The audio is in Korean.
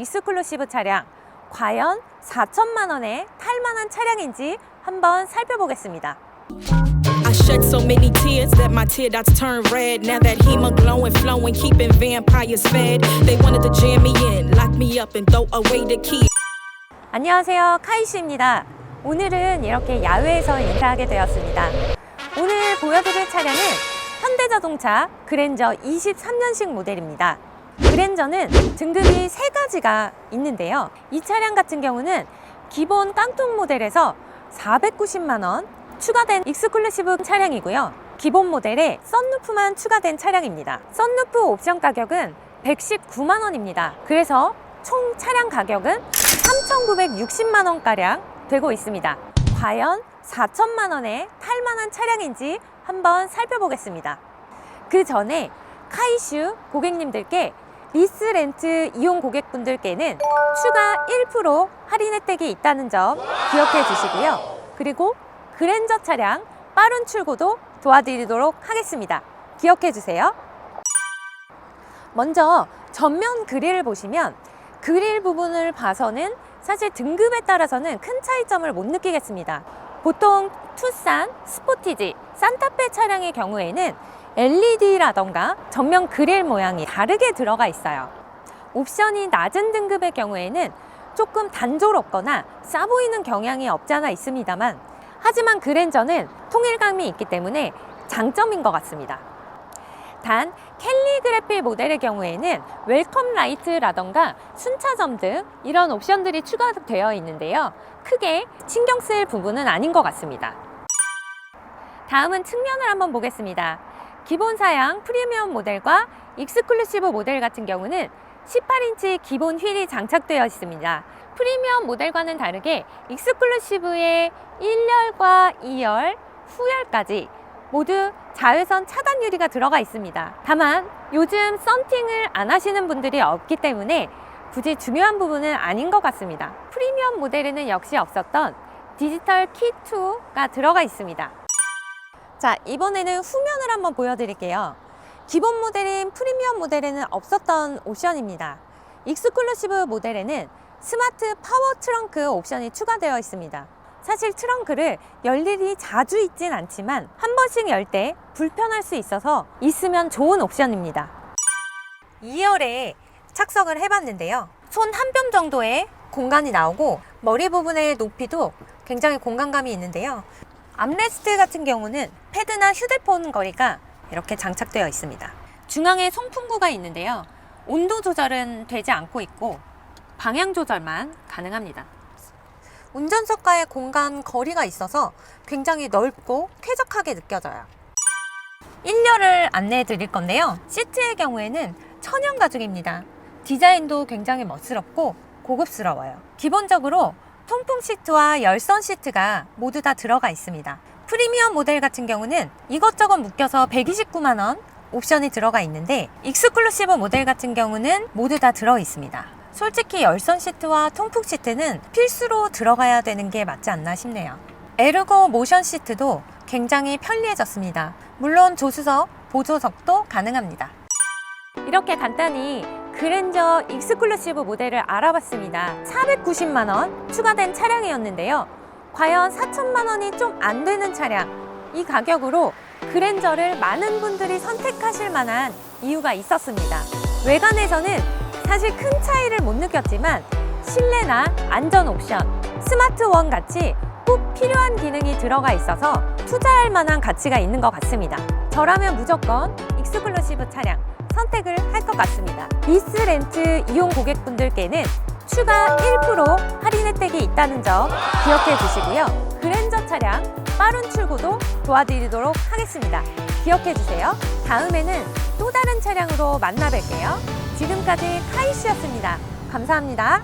익스클루시브 차량 과연 4천만 원에 탈 만한 차량인지 한번 살펴보겠습니다. I shed so many tears that my tear dots turned red. Now that hemoglowin flowing, keeping vampires fed. They wanted to jam me in, lock me up, and throw away the key. 안녕하세요. 카이슈입니다. 오늘은 이렇게 야외에서 인사하게 되었습니다. 오늘 보여드릴 차량은 현대자동차 그랜저 23년식 모델입니다. 그랜저는 등급이 세 가지가 있는데요. 이 차량 같은 경우는 기본 깡통 모델에서 490만 원 추가된 익스클루시브 차량이고요. 기본 모델에 썬루프만 추가된 차량입니다. 썬루프 옵션 가격은 119만 원입니다. 그래서 총 차량 가격은 3,960만 원가량 되고 있습니다. 과연 4천만 원에 탈만한 차량인지 한번 살펴보겠습니다. 그 전에 카이슈 고객님들께 리스 렌트 이용 고객분들께는 추가 1% 할인 혜택이 있다는 점 기억해 주시고요. 그리고 그랜저 차량 빠른 출고도 도와드리도록 하겠습니다. 기억해 주세요. 먼저 전면 그릴을 보시면 그릴 부분을 봐서는 사실 등급에 따라서는 큰 차이점을 못 느끼겠습니다. 보통 투싼, 스포티지, 산타페 차량의 경우에는 LED라던가 전면 그릴 모양이 다르게 들어가 있어요. 옵션이 낮은 등급의 경우에는 조금 단조롭거나 싸 보이는 경향이 없잖아 있습니다만 하지만 그랜저는 통일감이 있기 때문에 장점인 것 같습니다. 단 캘리그래피 모델의 경우에는 웰컴 라이트라던가 순차점 등 이런 옵션들이 추가되어 있는데요. 크게 신경 쓸 부분은 아닌 것 같습니다. 다음은 측면을 한번 보겠습니다. 기본 사양 프리미엄 모델과 익스클루시브 모델 같은 경우는 18인치 기본 휠이 장착되어 있습니다. 프리미엄 모델과는 다르게 익스클루시브의 1열과 2열, 후열까지 모두 자외선 차단 유리가 들어가 있습니다. 다만 요즘 썬팅을 안 하시는 분들이 없기 때문에 굳이 중요한 부분은 아닌 것 같습니다. 프리미엄 모델에는 역시 없었던 디지털 키2가 들어가 있습니다. 자, 이번에는 후면을 한번 보여드릴게요. 기본 모델인 프리미엄 모델에는 없었던 옵션입니다. 익스클루시브 모델에는 스마트 파워 트렁크 옵션이 추가되어 있습니다. 사실 트렁크를 열 일이 자주 있진 않지만 한 번씩 열 때 불편할 수 있어서 있으면 좋은 옵션입니다. 2열에 착석을 해봤는데요. 손 한 뼘 정도의 공간이 나오고 머리 부분의 높이도 굉장히 공간감이 있는데요. 암레스트 같은 경우는 패드나 휴대폰 거리가 이렇게 장착되어 있습니다. 중앙에 송풍구가 있는데요. 온도 조절은 되지 않고 있고 방향 조절만 가능합니다. 운전석과의 공간 거리가 있어서 굉장히 넓고 쾌적하게 느껴져요. 1열을 안내해 드릴 건데요. 시트의 경우에는 천연 가죽입니다. 디자인도 굉장히 멋스럽고 고급스러워요. 기본적으로 통풍 시트와 열선 시트가 모두 다 들어가 있습니다. 프리미엄 모델 같은 경우는 이것저것 묶여서 129만 원 옵션이 들어가 있는데 익스클루시브 모델 같은 경우는 모두 다 들어 있습니다. 솔직히 열선 시트와 통풍 시트는 필수로 들어가야 되는 게 맞지 않나 싶네요. 에르고 모션 시트도 굉장히 편리해졌습니다. 물론 조수석, 보조석도 가능합니다. 이렇게 간단히 그랜저 익스클루시브 모델을 알아봤습니다. 490만 원 추가된 차량이었는데요. 과연 4천만 원이 좀 안 되는 차량, 이 가격으로 그랜저를 많은 분들이 선택하실 만한 이유가 있었습니다. 외관에서는 사실 큰 차이를 못 느꼈지만 실내나 안전 옵션, 스마트원 같이 꼭 필요한 기능이 들어가 있어서 투자할 만한 가치가 있는 것 같습니다. 저라면 무조건 익스클루시브 차량 선택을 할 것 같습니다. 리스 렌트 이용 고객분들께는 추가 1% 할인 혜택이 있다는 점 기억해 주시고요. 그랜저 차량 빠른 출고도 도와드리도록 하겠습니다. 기억해 주세요. 다음에는 또 다른 차량으로 만나 뵐게요. 지금까지 카이슈였습니다. 감사합니다.